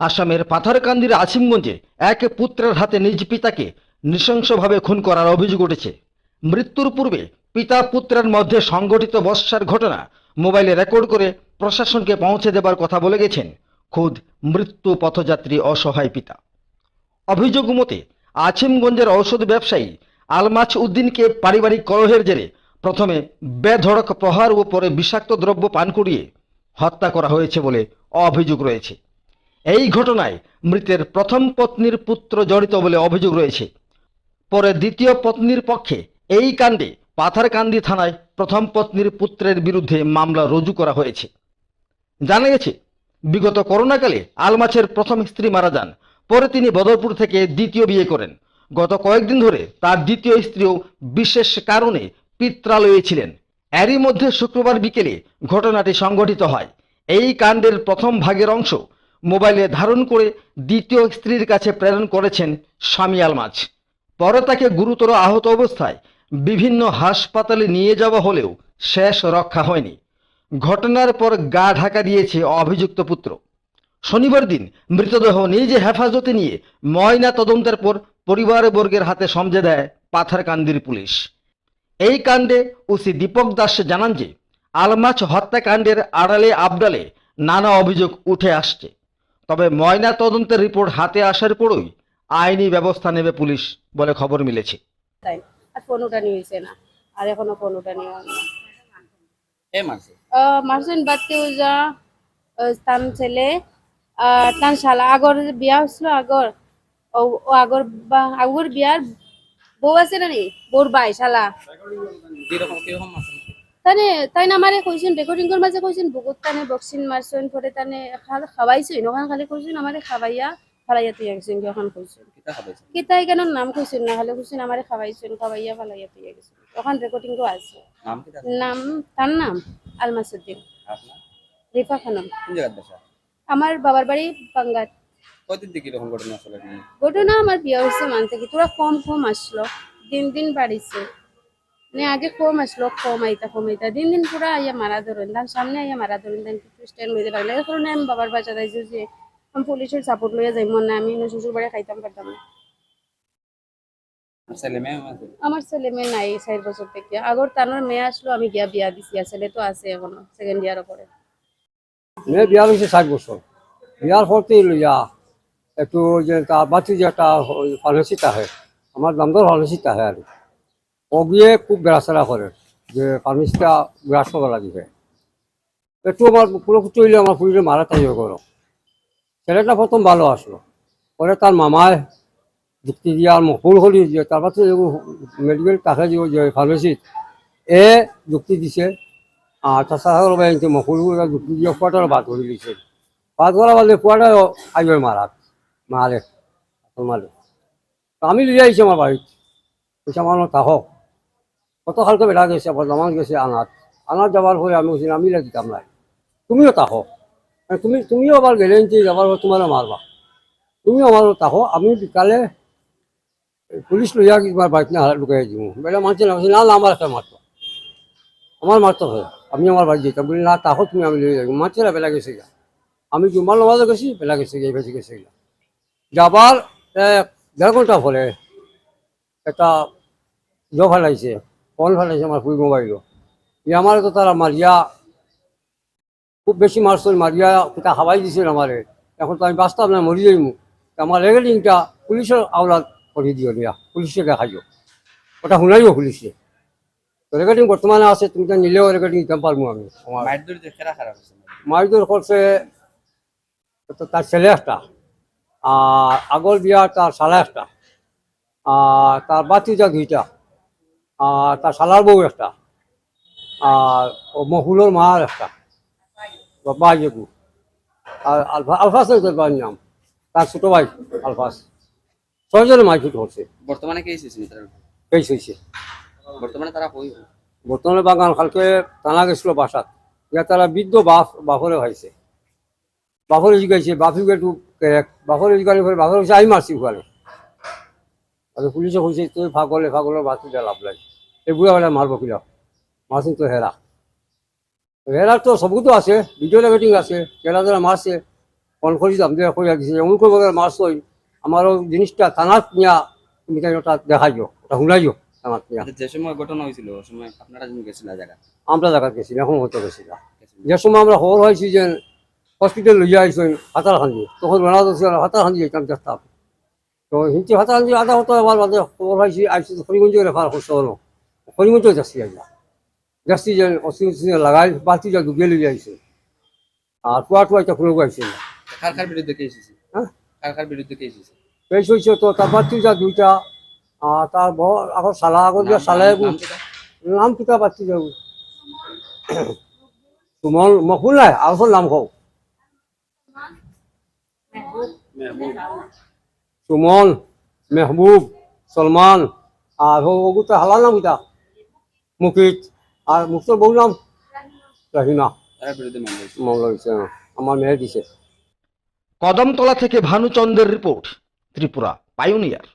আসামের পাথরকান্দির আসিমগঞ্জে এক পুত্রের হাতে নিজ পিতাকে নৃশংসভাবে খুন করার অভিযোগ উঠেছে। মৃত্যুর পূর্বে পিতা পুত্রের মধ্যে সংঘটিত বর্ষার ঘটনা মোবাইলে রেকর্ড করে প্রশাসনকে পৌঁছে দেবার কথা বলে গেছেন খুদ মৃত্যু পথযাত্রী অসহায় পিতা। অভিযোগ মতে, আছিমগঞ্জের ঔষধ ব্যবসায়ী আলমাছ উদ্দিনকে পারিবারিক কলহের জেরে প্রথমে বেধড়ক প্রহার ও পরে বিষাক্ত দ্রব্য পান করিয়ে হত্যা করা হয়েছে বলে অভিযোগ রয়েছে। এই ঘটনায় মৃতের প্রথম পত্নীর পুত্র জড়িত বলে অভিযোগ রয়েছে। পরে দ্বিতীয় পত্নীর পক্ষে এই কাণ্ডে পাথারকান্দি থানায় প্রথম পত্নীর পুত্রের বিরুদ্ধে মামলা রুজু করা হয়েছে। জানা গেছে, বিগত করোনাকালে আলমাছের প্রথম স্ত্রী মারা যান, পরে তিনি বদরপুর থেকে দ্বিতীয় বিয়ে করেন। গত কয়েকদিন ধরে তার দ্বিতীয় স্ত্রীও বিশেষ কারণে পিত্রালয়ে ছিলেন। এরই মধ্যে শুক্রবার বিকেলে ঘটনাটি সংঘটিত হয়। এই কাণ্ডের প্রথম ভাগের অংশ মোবাইলে ধারণ করে দ্বিতীয় স্ত্রীর কাছে প্রেরণ করেছেন স্বামী আলমাজ। পরে তাকে গুরুতর আহত অবস্থায় বিভিন্ন হাসপাতালে নিয়ে যাওয়া হলেও শেষ রক্ষা হয়নি। ঘটনার পর গা ঢাকা দিয়েছে অভিযুক্ত পুত্র। শনিবার দিন মৃতদেহ নিজে হেফাজতে নিয়ে ময়না তদন্তের পর পরিবারবর্গের হাতে সমঝে দেয় পাথারকান্দির পুলিশ। এই কাণ্ডে ওসি দীপক দাস জানান যে আলমাছ হত্যাকাণ্ডের আড়ালে আবডালে নানা অভিযোগ উঠে আসছে। তবে ময়না তদন্তের রিপোর্ট হাতে আসার পরই আইনি ব্যবস্থা নেবে পুলিশ বলে খবর মিলেছে। তাই আর ফোন উঠানি না আর এখনও ফোন উঠানি না কে মারছে? আহ, মারছেন বাড়তে যা তান ছেলে তান শালা আগর বিয়া হয়েছিল আগর ও ও আগর বা- আগর বিয়ার বউ আছে না নি বউর বাই শালা। তানে তাই না আমারে কইছেন রেকর্ডিং কর মাঝে কইছেন বহুত তানে বক্সিং মারছেন পরে তানে খাওয়াইছেন ওখানে খালি কইছেন আমারে খাওয়াইয়া ফালাইয়া তুই গেছেন যখন কইছেন? কিতা কেন নাম কইছেন না খালি কইছেন আমারে খাওয়াইছেন খাওয়াইয়া ফালাইয়া তুই গেছেন। তখন রেকর্ডিং আছে। নাম তার নাম আলমাসুদ্দিন রিফা খানম। আমার বাবার বাড়ি আসলে ঘটনা আমার বিয়ে হয়েছে মান থেকে তোরা কম কম আসলো দিন দিন বাড়িছে মানে আগে কম আসলো কম আইতা কম আইতা। দিন দিন পুরা আইয়া মারা ধরেন তার সামনে আইয়া মারা ধরেন তাই খ্রিস্টান হইতে পারলে এই কারণে আমি বাবার বাচ্চা দাইছি যে আমি পুলিশের সাপোর্ট লইয়া যাই মনে আমি না শ্বশুর বাড়ি খাইতাম পারতাম না। আমার ছেলে মেয়ে নাই চার বছর থেকে। আগর তানোর মেয়ে আসলো আমি গিয়া বিয়া দিছি ছেলে তো আছে এখনও সেকেন্ড ইয়ারও পরে। মেয়ে বিয়া হয়েছে ষাট বছর। বিয়ার পরতেই লইয়া একটু যে তার বাচ্চা যে একটা ফার্মেসিতে আহে আমার দামদর ফার্মেসিতে আহে আর কি। ও গিয়ে খুব বেড়াচেরা করে, যে ফার্মেসিটা বিরাট করা লাগিবে একটু আমার পুরো কিছু হইলে আমার পুরীরে মারা তাই করো ছেলেটা প্রথম ভালো আসলো, পরে তার মামায় যুক্তি দিয়ে, আর মকবুল হলি যে তারপর তো মেডিকেল কাছে যে ফার্মেসিত এ যুক্তি দিছে। আর তাছাড়া বাইনতে মকুল যুক্তি দিয়ে ফুয়াটার বাদ করে দিছে। বাদ করা বলতে ফুয়াটা আইবে মারা, মারে মারে। আমি লিয়ে আইছি আমার বাড়িত। পয়সা আমার তাহ কত কালকে বেড়া গেছে আবার জামান গেছে আনাত। আনাত যাবার পরে আমি বলছি আমি লাগিতাম নাই তুমিও তাহ। তুমি, তুমিও আবার গেলে যাবার পর তোমার মারবা। তুমিও আমার তাহ। আমি বিকালে পুলিশ লইয়া কিবার বাইক না লুকাই দিব বেলা মানছে না না না, আমার একটা মারতো আমার মারতে হয় আমি আমার বাড়ি যেতাম। বলি না তাহলে তুমি আমি লিয়ে যাব মারছে না, বেলা গেছে গা আমি জুম্মার নামাজে গেছি, বেলা গেছে গিয়ে বেশি গেছে গা যাবার দেড় ঘণ্টা পরে একটা ইয়ে ফেলাইছে ফোন ফেলাইছে আমার ফুল মোবাইল ই আমার তো তারা মারিয়া খুব বেশি মারছিল মারিয়া কোথা হাওয়াই দিছিল আমারে। এখন তো আমি বাঁচতাম না মরি যাইমু আমার রেগেলিংটা পুলিশের আওলাদ করে দিও নিয়া পুলিশে দেখাইও ওটা শুনাইও পুলিশে। তো রেকর্ডিং বর্তমানে আছে তুমি তো নিলেও রেকর্ডিং দিতে পারব আমি। আমার মায়ের দূর যে খেলা খারাপ হয়েছে মাইদুর করছে তো তার ছেলে একটা আর আগল বিয়া তার শালা একটা আর তার বাতিজা দুইটা। আর তার শালার বউ একটা। আর ও মহুলোর মার একটা। যেগু আর আলফা আলফাস তোর নাম তার ছোট ভাই আলফাস। ছয়জনে মাইকুট হচ্ছে। বর্তমানে কে এসেছে তারা কেস হয়েছে বর্তমানে তারা কই? বর্তমানে বাগান কালকে টানা গেছিল বাসাত। ইয়া তারা বৃদ্ধ বাপ বাপরে হয়েছে। বাপরে জিগাইছে বাপিকে একটু বাপরে জিগালে পরে বাপরে হয়েছে আমি মারছি ওখানে। আর পুলিশে কইছে তুই ফাগলে ফাগলের বাতি যা লাভ লাগে এই বুড়া বেলা মারবো কিলা মারছি তো হেরা হেরার তো সবু তো আছে ভিডিও রেকর্ডিং আছে কেলা যারা মারছে ফোন করি দাম দিয়ে কইয়া দিছে এমন করব মাছ ওই আমারও জিনিসটা থানার নিয়া তুমি তাই ওটা দেখাইও ওটা শুনাইও থানার নিয়া। যে সময় ঘটনা হয়েছিল ওই সময় আপনারা যখন গেছিল জায়গা? আমরা জায়গা গেছি এখন হতে গেছি যে সময় আমরা খবর হয়েছি যে হসপিটাল লইয়া আইসেন হাতারখান্দি তখন বেড়া দিয়েছিল হাতারখান্দি যেতাম দেখতাম তো হিন্দি হাতারখান্দি আধা হতো খবর হয়েছি আইসি হরিগঞ্জ রেফার করতে হলো হরিগঞ্জ যাচ্ছি আইয়া যাচ্ছি যে অক্সিজেন লাগাই বাতি যা ডুবিয়ে লইয়া আইসে আর টুয়া টুয়া এটা আইসে না। কার কার বিরুদ্ধে কেস হয়েছে হ্যাঁ? কার কার বিরুদ্ধে কেস হয়েছে বেশ হয়েছে তো তার যা দুইটা আর তার বড় আগর সালা আগর দিয়া সালা নাম কিতা যাব সুমন মকুল নাই আৰু নাম কওঁ। সুমন মেহবুব সলমান আৰু ওগুতা হালা নাম কিতা মুখিত আর মুক্তর বউ নাম মামলা হয়েছে। হ্যাঁ। আমার মেয়ে দিছে কদমতলা থেকে ভানুচন্দ্রের রিপোর্ট ত্রিপুরা পাইওনিয়ার